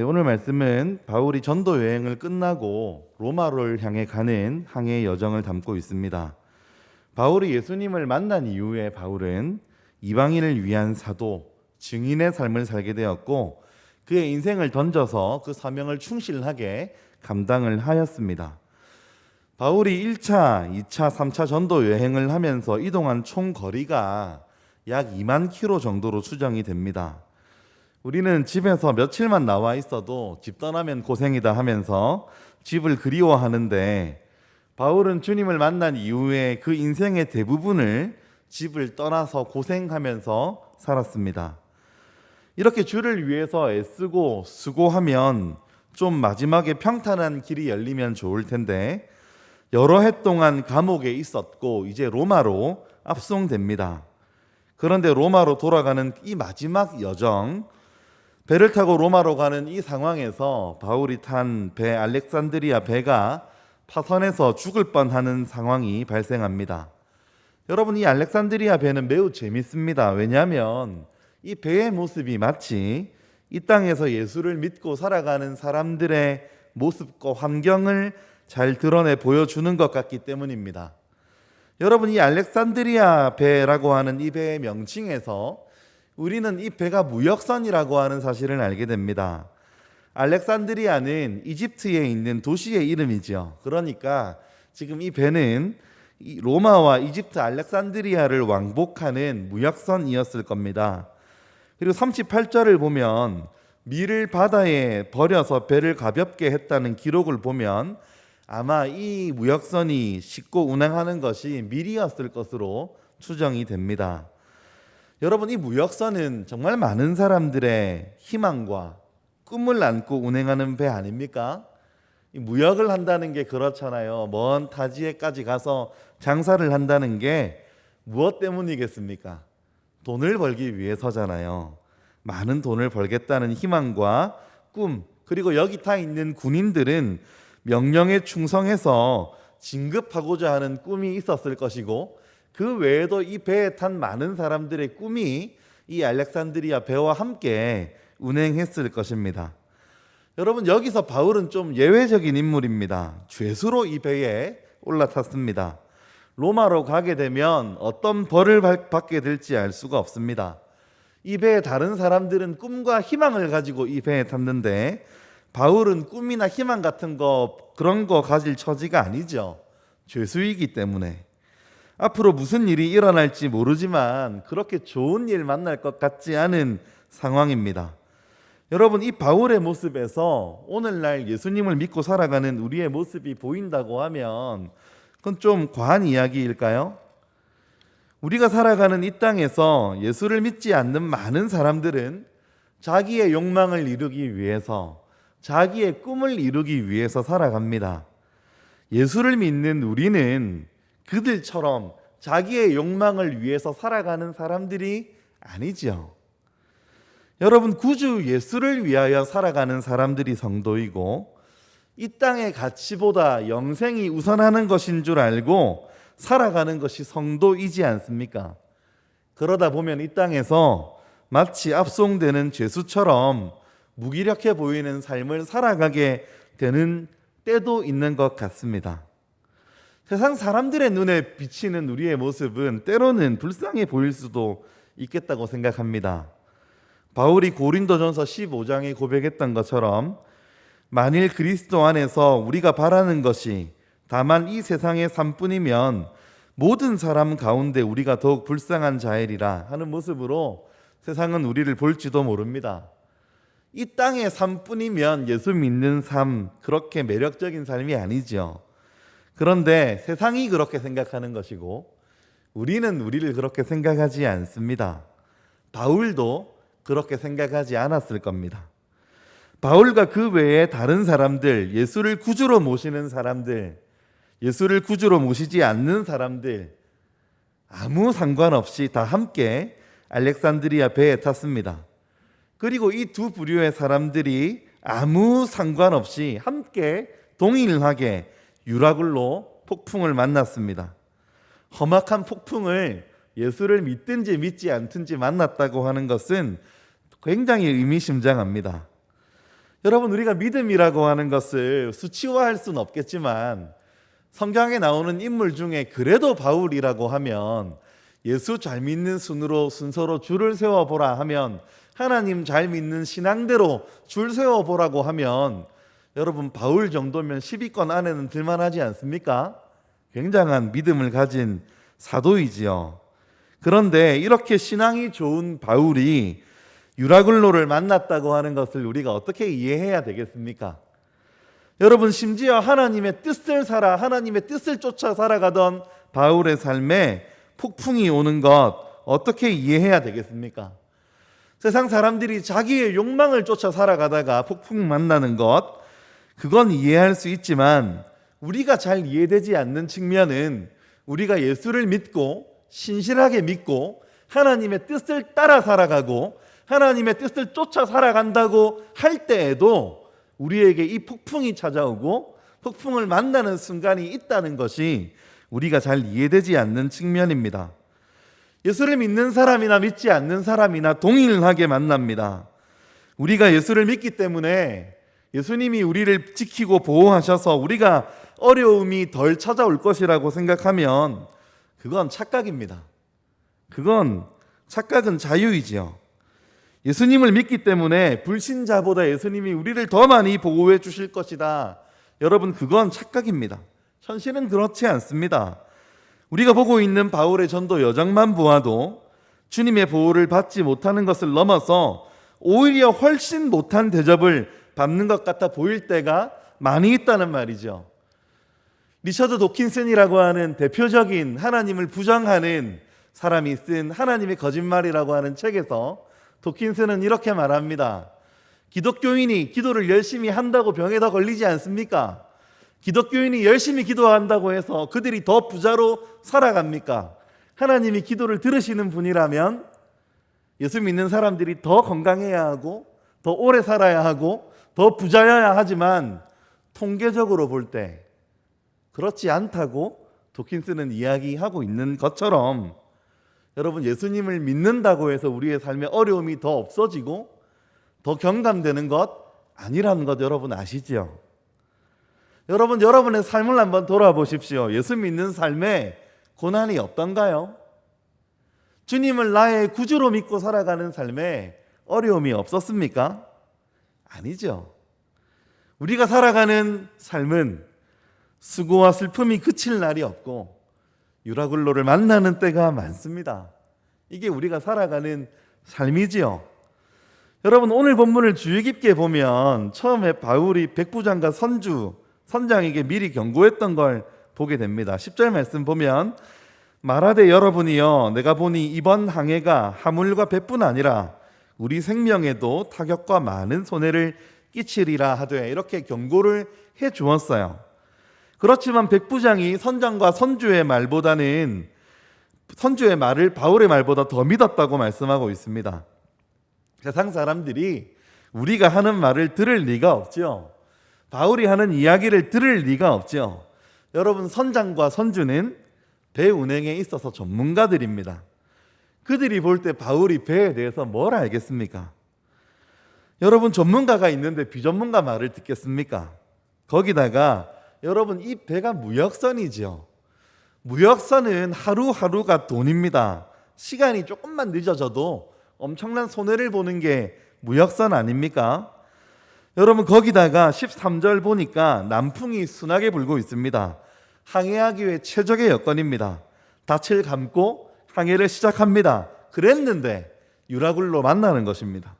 네, 오늘 말씀은 바울이 전도 여행을 끝나고 로마를 향해 가는 항해 여정을 담고 있습니다. 바울이 예수님을 만난 이후에 바울은 이방인을 위한 사도, 증인의 삶을 살게 되었고 그의 인생을 던져서 그 사명을 충실하게 감당을 하였습니다. 바울이 1차, 2차, 3차 전도 여행을 하면서 이동한 총 거리가 약 2만 킬로 정도로 추정이 됩니다. 우리는 집에서 며칠만 나와 있어도 집 떠나면 고생이다 하면서 집을 그리워하는데 바울은 주님을 만난 이후에 그 인생의 대부분을 집을 떠나서 고생하면서 살았습니다. 이렇게 주를 위해서 애쓰고 수고하면 좀 마지막에 평탄한 길이 열리면 좋을 텐데 여러 해 동안 감옥에 있었고 이제 로마로 압송됩니다. 그런데 로마로 돌아가는 이 마지막 여정 배를 타고 로마로 가는 이 상황에서 바울이 탄 배 알렉산드리아 배가 파선해서 죽을 뻔하는 상황이 발생합니다. 여러분 이 알렉산드리아 배는 매우 재밌습니다. 왜냐하면 이 배의 모습이 마치 이 땅에서 예수를 믿고 살아가는 사람들의 모습과 환경을 잘 드러내 보여주는 것 같기 때문입니다. 여러분 이 알렉산드리아 배라고 하는 이 배의 명칭에서 우리는 이 배가 무역선이라고 하는 사실을 알게 됩니다. 알렉산드리아는 이집트에 있는 도시의 이름이죠. 그러니까 지금 이 배는 이 로마와 이집트 알렉산드리아를 왕복하는 무역선이었을 겁니다. 그리고 38절을 보면 밀을 바다에 버려서 배를 가볍게 했다는 기록을 보면 아마 이 무역선이 싣고 운항하는 것이 밀이었을 것으로 추정이 됩니다. 여러분 이 무역선은 정말 많은 사람들의 희망과 꿈을 안고 운행하는 배 아닙니까? 이 무역을 한다는 게 그렇잖아요. 먼 타지에까지 가서 장사를 한다는 게 무엇 때문이겠습니까? 돈을 벌기 위해서잖아요. 많은 돈을 벌겠다는 희망과 꿈, 그리고 여기 타 있는 군인들은 명령에 충성해서 진급하고자 하는 꿈이 있었을 것이고 그 외에도 이 배에 탄 많은 사람들의 꿈이 이 알렉산드리아 배와 함께 운행했을 것입니다. 여러분 여기서 바울은 좀 예외적인 인물입니다. 죄수로 이 배에 올라탔습니다. 로마로 가게 되면 어떤 벌을 받게 될지 알 수가 없습니다. 이 배에 다른 사람들은 꿈과 희망을 가지고 이 배에 탔는데 바울은 꿈이나 희망 같은 거 그런 거 가질 처지가 아니죠. 죄수이기 때문에 앞으로 무슨 일이 일어날지 모르지만 그렇게 좋은 일 만날 것 같지 않은 상황입니다. 여러분 이 바울의 모습에서 오늘날 예수님을 믿고 살아가는 우리의 모습이 보인다고 하면 그건 좀 과한 이야기일까요? 우리가 살아가는 이 땅에서 예수를 믿지 않는 많은 사람들은 자기의 욕망을 이루기 위해서 자기의 꿈을 이루기 위해서 살아갑니다. 예수를 믿는 우리는 그들처럼 자기의 욕망을 위해서 살아가는 사람들이 아니죠. 여러분 구주 예수를 위하여 살아가는 사람들이 성도이고 이 땅의 가치보다 영생이 우선하는 것인 줄 알고 살아가는 것이 성도이지 않습니까? 그러다 보면 이 땅에서 마치 압송되는 죄수처럼 무기력해 보이는 삶을 살아가게 되는 때도 있는 것 같습니다. 세상 사람들의 눈에 비치는 우리의 모습은 때로는 불쌍해 보일 수도 있겠다고 생각합니다. 바울이 고린도전서 15장에 고백했던 것처럼 만일 그리스도 안에서 우리가 바라는 것이 다만 이 세상의 삶뿐이면 모든 사람 가운데 우리가 더욱 불쌍한 자일이라 하는 모습으로 세상은 우리를 볼지도 모릅니다. 이 땅의 삶뿐이면 예수 믿는 삶 그렇게 매력적인 삶이 아니죠. 그런데 세상이 그렇게 생각하는 것이고 우리는 우리를 그렇게 생각하지 않습니다. 바울도 그렇게 생각하지 않았을 겁니다. 바울과 그 외에 다른 사람들, 예수를 구주로 모시는 사람들, 예수를 구주로 모시지 않는 사람들, 아무 상관없이 다 함께 알렉산드리아 배에 탔습니다. 그리고 이 두 부류의 사람들이 아무 상관없이 함께 동일하게 유라굴로 폭풍을 만났습니다. 험악한 폭풍을 예수를 믿든지 믿지 않든지 만났다고 하는 것은 굉장히 의미심장합니다. 여러분 우리가 믿음이라고 하는 것을 수치화할 수는 없겠지만 성경에 나오는 인물 중에 그래도 바울이라고 하면 예수 잘 믿는 순으로 순서로 줄을 세워 보라 하면 하나님 잘 믿는 신앙대로 줄 세워 보라고 하면 여러분 바울 정도면 10위권 안에는 들만하지 않습니까? 굉장한 믿음을 가진 사도이지요. 그런데 이렇게 신앙이 좋은 바울이 유라굴로를 만났다고 하는 것을 우리가 어떻게 이해해야 되겠습니까? 여러분 심지어 하나님의 뜻을 살아 하나님의 뜻을 쫓아 살아가던 바울의 삶에 폭풍이 오는 것 어떻게 이해해야 되겠습니까? 세상 사람들이 자기의 욕망을 쫓아 살아가다가 폭풍 만나는 것 그건 이해할 수 있지만 우리가 잘 이해되지 않는 측면은 우리가 예수를 믿고 신실하게 믿고 하나님의 뜻을 따라 살아가고 하나님의 뜻을 쫓아 살아간다고 할 때에도 우리에게 이 폭풍이 찾아오고 폭풍을 만나는 순간이 있다는 것이 우리가 잘 이해되지 않는 측면입니다. 예수를 믿는 사람이나 믿지 않는 사람이나 동일하게 만납니다. 우리가 예수를 믿기 때문에 예수님이 우리를 지키고 보호하셔서 우리가 어려움이 덜 찾아올 것이라고 생각하면 그건 착각입니다. 그건 착각은 자유이지요. 예수님을 믿기 때문에 불신자보다 예수님이 우리를 더 많이 보호해 주실 것이다. 여러분, 그건 착각입니다. 현실은 그렇지 않습니다. 우리가 보고 있는 바울의 전도 여정만 보아도 주님의 보호를 받지 못하는 것을 넘어서 오히려 훨씬 못한 대접을 받는 것 같아 보일 때가 많이 있다는 말이죠. 리처드 도킨슨이라고 하는 대표적인 하나님을 부정하는 사람이 쓴 하나님의 거짓말이라고 하는 책에서 도킨슨은 이렇게 말합니다. 기독교인이 기도를 열심히 한다고 병에 더 걸리지 않습니까? 기독교인이 열심히 기도한다고 해서 그들이 더 부자로 살아갑니까? 하나님이 기도를 들으시는 분이라면 예수 믿는 사람들이 더 건강해야 하고 더 오래 살아야 하고 더 부자여야 하지만 통계적으로 볼 때 그렇지 않다고 도킨스는 이야기하고 있는 것처럼 여러분 예수님을 믿는다고 해서 우리의 삶에 어려움이 더 없어지고 더 경감되는 것 아니라는 것 여러분 아시지요? 여러분 여러분의 삶을 한번 돌아보십시오. 예수 믿는 삶에 고난이 없던가요? 주님을 나의 구주로 믿고 살아가는 삶에 어려움이 없었습니까? 아니죠. 우리가 살아가는 삶은 수고와 슬픔이 그칠 날이 없고 유라굴로를 만나는 때가 많습니다. 이게 우리가 살아가는 삶이지요. 여러분 오늘 본문을 주의 깊게 보면 처음에 바울이 백부장과 선주 선장에게 미리 경고했던 걸 보게 됩니다. 10절 말씀 보면 말하되 여러분이여 내가 보니 이번 항해가 하물과 배뿐 아니라 우리 생명에도 타격과 많은 손해를 끼치리라 하되 이렇게 경고를 해 주었어요. 그렇지만 백부장이 선장과 선주의 말보다는 선주의 말을 바울의 말보다 더 믿었다고 말씀하고 있습니다. 세상 사람들이 우리가 하는 말을 들을 리가 없죠. 바울이 하는 이야기를 들을 리가 없죠. 여러분 선장과 선주는 배 운행에 있어서 전문가들입니다. 그들이 볼 때 바울이 배에 대해서 뭘 알겠습니까? 여러분 전문가가 있는데 비전문가 말을 듣겠습니까? 거기다가 여러분 이 배가 무역선이죠. 무역선은 하루하루가 돈입니다. 시간이 조금만 늦어져도 엄청난 손해를 보는 게 무역선 아닙니까? 여러분 거기다가 13절 보니까 남풍이 순하게 불고 있습니다. 항해하기 위해 최적의 여건입니다. 닻을 감고 항해를 시작합니다. 그랬는데 유라굴로 만나는 것입니다.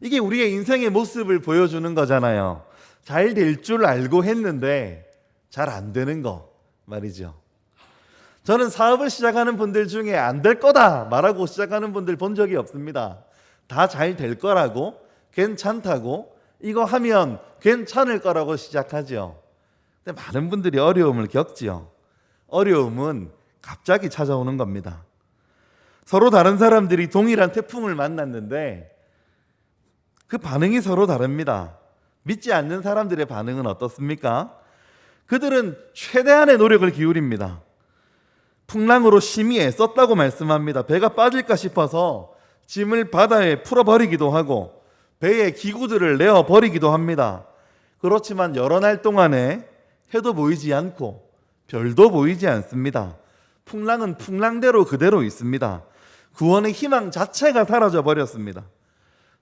이게 우리의 인생의 모습을 보여주는 거잖아요. 잘 될 줄 알고 했는데 잘 안 되는 거 말이죠. 저는 사업을 시작하는 분들 중에 안 될 거다 말하고 시작하는 분들 본 적이 없습니다. 다 잘 될 거라고 괜찮다고 이거 하면 괜찮을 거라고 시작하죠. 근데 많은 분들이 어려움을 겪지요. 어려움은 갑자기 찾아오는 겁니다. 서로 다른 사람들이 동일한 태풍을 만났는데 그 반응이 서로 다릅니다. 믿지 않는 사람들의 반응은 어떻습니까? 그들은 최대한의 노력을 기울입니다. 풍랑으로 심히 애썼다고 말씀합니다. 배가 빠질까 싶어서 짐을 바다에 풀어버리기도 하고 배의 기구들을 내어 버리기도 합니다. 그렇지만 여러 날 동안에 해도 보이지 않고 별도 보이지 않습니다. 풍랑은 풍랑대로 그대로 있습니다. 구원의 희망 자체가 사라져 버렸습니다.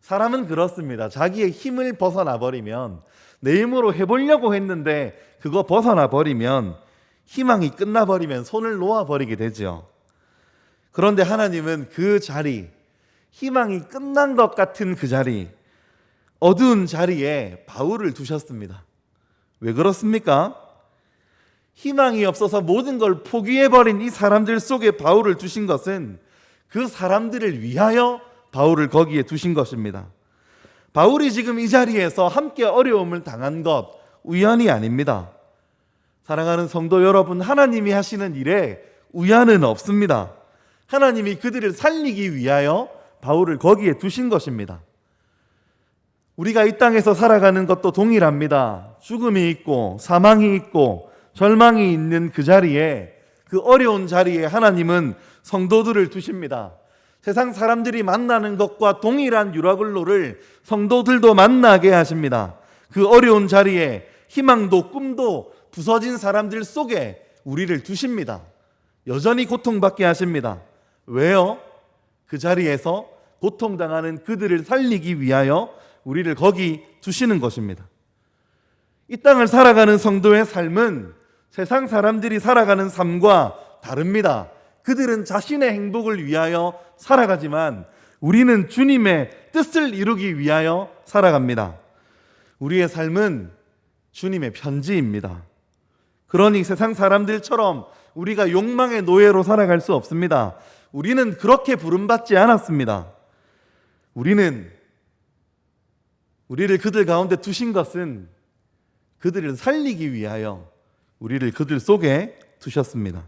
사람은 그렇습니다. 자기의 힘을 벗어나 버리면 내 힘으로 해보려고 했는데 그거 벗어나 버리면 희망이 끝나 버리면 손을 놓아 버리게 되죠. 그런데 하나님은 그 자리, 희망이 끝난 것 같은 그 자리, 어두운 자리에 바울을 두셨습니다. 왜 그렇습니까? 희망이 없어서 모든 걸 포기해버린 이 사람들 속에 바울을 두신 것은 그 사람들을 위하여 바울을 거기에 두신 것입니다. 바울이 지금 이 자리에서 함께 어려움을 당한 것 우연이 아닙니다. 사랑하는 성도 여러분, 하나님이 하시는 일에 우연은 없습니다. 하나님이 그들을 살리기 위하여 바울을 거기에 두신 것입니다. 우리가 이 땅에서 살아가는 것도 동일합니다. 죽음이 있고 사망이 있고 절망이 있는 그 자리에 그 어려운 자리에 하나님은 성도들을 두십니다. 세상 사람들이 만나는 것과 동일한 유라글로를 성도들도 만나게 하십니다. 그 어려운 자리에 희망도 꿈도 부서진 사람들 속에 우리를 두십니다. 여전히 고통받게 하십니다. 왜요? 그 자리에서 고통당하는 그들을 살리기 위하여 우리를 거기 두시는 것입니다. 이 땅을 살아가는 성도의 삶은 세상 사람들이 살아가는 삶과 다릅니다. 그들은 자신의 행복을 위하여 살아가지만 우리는 주님의 뜻을 이루기 위하여 살아갑니다. 우리의 삶은 주님의 편지입니다. 그러니 세상 사람들처럼 우리가 욕망의 노예로 살아갈 수 없습니다. 우리는 그렇게 부름받지 않았습니다. 우리는 우리를 그들 가운데 두신 것은 그들을 살리기 위하여 우리를 그들 속에 두셨습니다.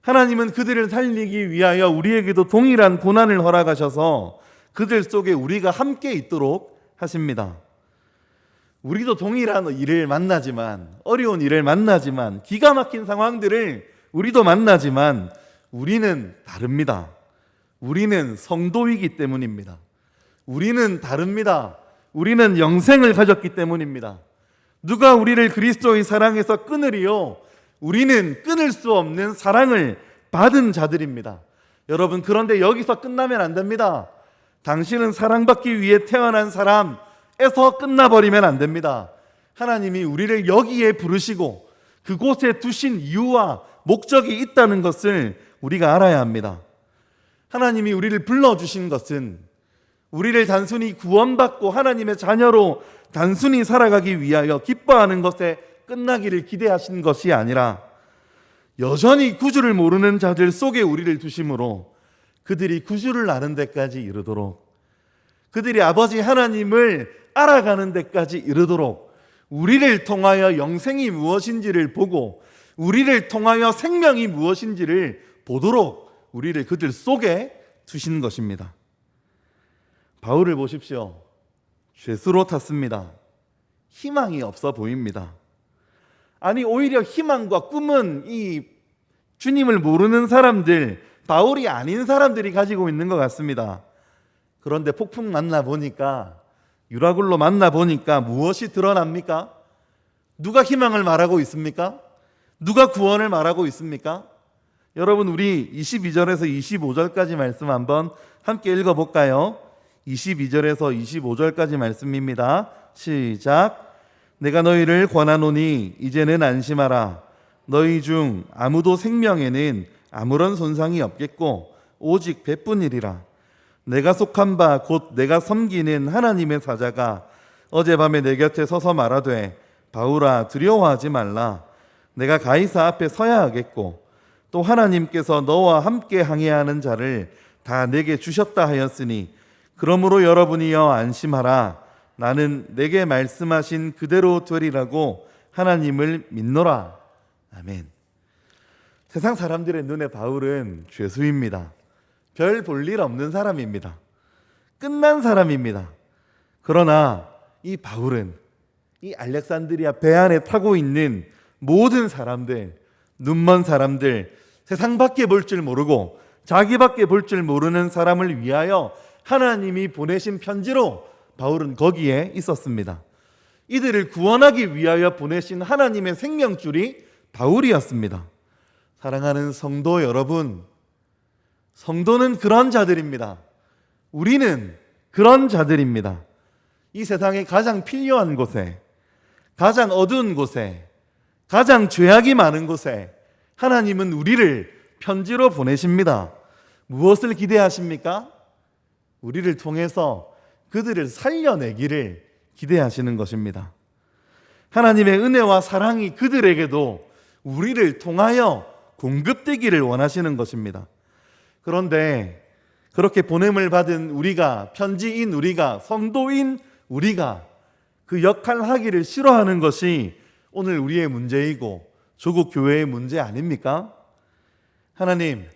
하나님은 그들을 살리기 위하여 우리에게도 동일한 고난을 허락하셔서 그들 속에 우리가 함께 있도록 하십니다. 우리도 동일한 일을 만나지만 어려운 일을 만나지만 기가 막힌 상황들을 우리도 만나지만 우리는 다릅니다. 우리는 성도이기 때문입니다. 우리는 다릅니다. 우리는 영생을 가졌기 때문입니다. 누가 우리를 그리스도의 사랑에서 끊으리요? 우리는 끊을 수 없는 사랑을 받은 자들입니다. 여러분, 그런데 여기서 끝나면 안 됩니다. 당신은 사랑받기 위해 태어난 사람에서 끝나버리면 안 됩니다. 하나님이 우리를 여기에 부르시고 그곳에 두신 이유와 목적이 있다는 것을 우리가 알아야 합니다. 하나님이 우리를 불러주신 것은 우리를 단순히 구원받고 하나님의 자녀로 단순히 살아가기 위하여 기뻐하는 것에 끝나기를 기대하신 것이 아니라 여전히 구주를 모르는 자들 속에 우리를 두심으로 그들이 구주를 아는 데까지 이르도록 그들이 아버지 하나님을 알아가는 데까지 이르도록 우리를 통하여 영생이 무엇인지를 보고 우리를 통하여 생명이 무엇인지를 보도록 우리를 그들 속에 두신 것입니다. 바울을 보십시오. 죄수로 탔습니다. 희망이 없어 보입니다. 아니, 오히려 희망과 꿈은 이 주님을 모르는 사람들, 바울이 아닌 사람들이 가지고 있는 것 같습니다. 그런데 폭풍 만나 보니까, 유라굴로 만나 보니까 무엇이 드러납니까? 누가 희망을 말하고 있습니까? 누가 구원을 말하고 있습니까? 여러분, 우리 22절에서 25절까지 말씀 한번 함께 읽어볼까요? 22절에서 25절까지 말씀입니다. 시작. 내가 너희를 권하노니 이제는 안심하라. 너희 중 아무도 생명에는 아무런 손상이 없겠고 오직 배뿐이리라. 내가 속한 바 곧 내가 섬기는 하나님의 사자가 어젯밤에 내 곁에 서서 말하되 바울아 두려워하지 말라. 내가 가이사 앞에 서야 하겠고 또 하나님께서 너와 함께 항해하는 자를 다 내게 주셨다 하였으니 그러므로 여러분이여 안심하라. 나는 내게 말씀하신 그대로 되리라고 하나님을 믿노라. 아멘. 세상 사람들의 눈에 바울은 죄수입니다. 별 볼 일 없는 사람입니다. 끝난 사람입니다. 그러나 이 바울은 이 알렉산드리아 배 안에 타고 있는 모든 사람들, 눈먼 사람들, 세상밖에 볼 줄 모르고 자기밖에 볼 줄 모르는 사람을 위하여 하나님이 보내신 편지로 바울은 거기에 있었습니다. 이들을 구원하기 위하여 보내신 하나님의 생명줄이 바울이었습니다. 사랑하는 성도 여러분, 성도는 그런 자들입니다. 우리는 그런 자들입니다. 이 세상에 가장 필요한 곳에, 가장 어두운 곳에, 가장 죄악이 많은 곳에 하나님은 우리를 편지로 보내십니다. 무엇을 기대하십니까? 우리를 통해서 그들을 살려내기를 기대하시는 것입니다. 하나님의 은혜와 사랑이 그들에게도 우리를 통하여 공급되기를 원하시는 것입니다. 그런데 그렇게 보냄을 받은 우리가 편지인 우리가 성도인 우리가 그 역할 하기를 싫어하는 것이 오늘 우리의 문제이고 조국 교회의 문제 아닙니까? 하나님,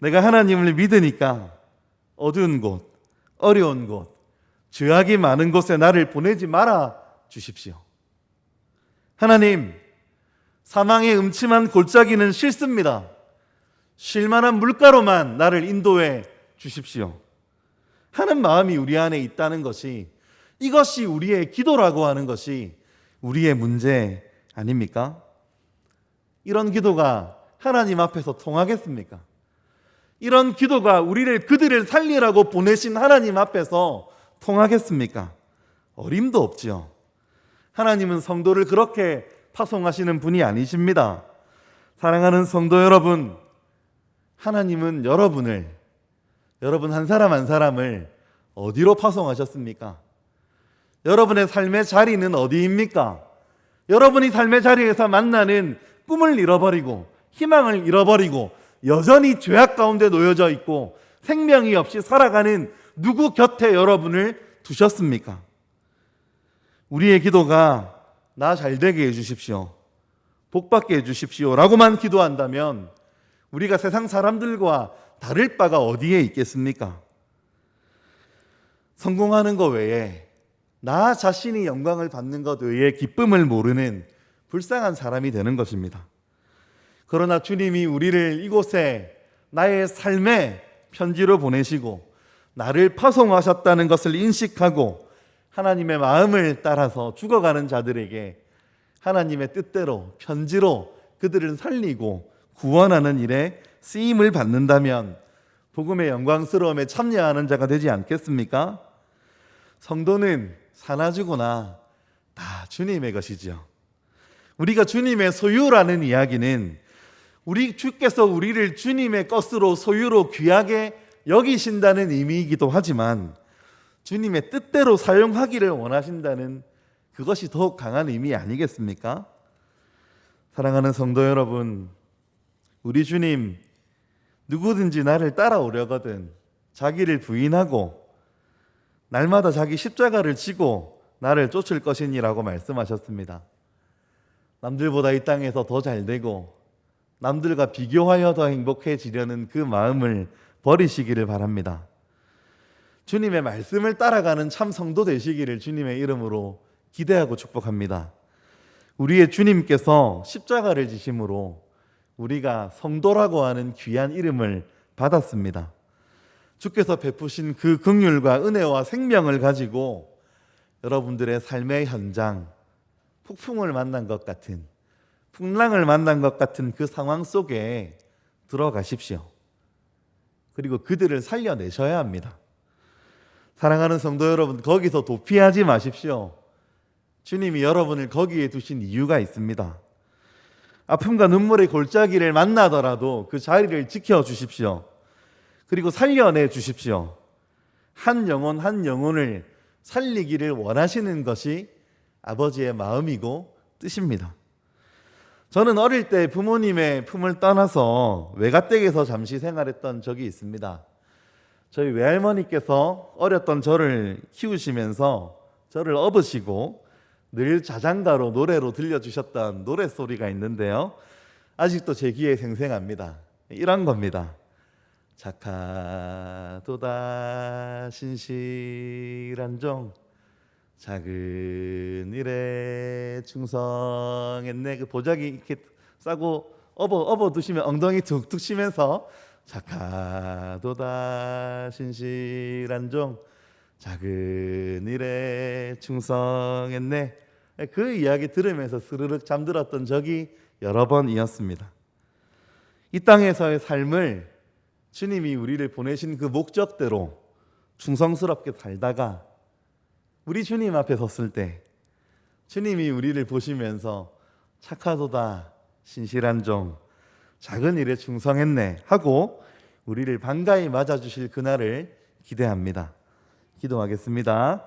내가 하나님을 믿으니까 어두운 곳, 어려운 곳, 죄악이 많은 곳에 나를 보내지 말아 주십시오. 하나님, 사망의 음침한 골짜기는 싫습니다. 쉴만한 물가로만 나를 인도해 주십시오. 하는 마음이 우리 안에 있다는 것이 이것이 우리의 기도라고 하는 것이 우리의 문제 아닙니까? 이런 기도가 하나님 앞에서 통하겠습니까? 이런 기도가 우리를 그들을 살리라고 보내신 하나님 앞에서 통하겠습니까? 어림도 없지요. 하나님은 성도를 그렇게 파송하시는 분이 아니십니다. 사랑하는 성도 여러분, 하나님은 여러분을, 여러분 한 사람 한 사람을 어디로 파송하셨습니까? 여러분의 삶의 자리는 어디입니까? 여러분이 삶의 자리에서 만나는 꿈을 잃어버리고 희망을 잃어버리고 여전히 죄악 가운데 놓여져 있고 생명이 없이 살아가는 누구 곁에 여러분을 두셨습니까? 우리의 기도가 나 잘 되게 해주십시오. 복 받게 해주십시오. 라고만 기도한다면 우리가 세상 사람들과 다를 바가 어디에 있겠습니까? 성공하는 것 외에 나 자신이 영광을 받는 것 외에 기쁨을 모르는 불쌍한 사람이 되는 것입니다. 그러나 주님이 우리를 이곳에 나의 삶에 편지로 보내시고 나를 파송하셨다는 것을 인식하고 하나님의 마음을 따라서 죽어가는 자들에게 하나님의 뜻대로 편지로 그들을 살리고 구원하는 일에 쓰임을 받는다면 복음의 영광스러움에 참여하는 자가 되지 않겠습니까? 성도는 사나주거나 다 주님의 것이죠. 우리가 주님의 소유라는 이야기는 우리 주께서 우리를 주님의 것으로 소유로 귀하게 여기신다는 의미이기도 하지만 주님의 뜻대로 사용하기를 원하신다는 그것이 더욱 강한 의미 아니겠습니까? 사랑하는 성도 여러분, 우리 주님 누구든지 나를 따라오려거든 자기를 부인하고 날마다 자기 십자가를 지고 나를 쫓을 것이니라고 말씀하셨습니다. 남들보다 이 땅에서 더 잘 되고 남들과 비교하여 더 행복해지려는 그 마음을 버리시기를 바랍니다. 주님의 말씀을 따라가는 참 성도 되시기를 주님의 이름으로 기대하고 축복합니다. 우리의 주님께서 십자가를 지심으로 우리가 성도라고 하는 귀한 이름을 받았습니다. 주께서 베푸신 그 긍휼과 은혜와 생명을 가지고 여러분들의 삶의 현장 폭풍을 만난 것 같은 풍랑을 만난 것 같은 그 상황 속에 들어가십시오. 그리고 그들을 살려내셔야 합니다. 사랑하는 성도 여러분, 거기서 도피하지 마십시오. 주님이 여러분을 거기에 두신 이유가 있습니다. 아픔과 눈물의 골짜기를 만나더라도 그 자리를 지켜 주십시오. 그리고 살려내 주십시오. 한 영혼 한 영혼을 살리기를 원하시는 것이 아버지의 마음이고 뜻입니다. 저는 어릴 때 부모님의 품을 떠나서 외가댁에서 잠시 생활했던 적이 있습니다. 저희 외할머니께서 어렸던 저를 키우시면서 저를 업으시고 늘 자장가로 노래로 들려주셨던 노래소리가 있는데요. 아직도 제 귀에 생생합니다. 이런 겁니다. 착하도다 신실한 종 작은 일에 충성했네 그 보자기 이렇게 싸고 업어 업어 두시면 엉덩이 툭툭 치면서 착하도다 신실한 종 작은 일에 충성했네. 그 이야기 들으면서 스르륵 잠들었던 적이 여러 번이었습니다. 이 땅에서의 삶을 주님이 우리를 보내신 그 목적대로 충성스럽게 살다가 우리 주님 앞에 섰을 때 주님이 우리를 보시면서 착하도다 신실한 종 작은 일에 충성했네 하고 우리를 반가이 맞아주실 그날을 기대합니다. 기도하겠습니다.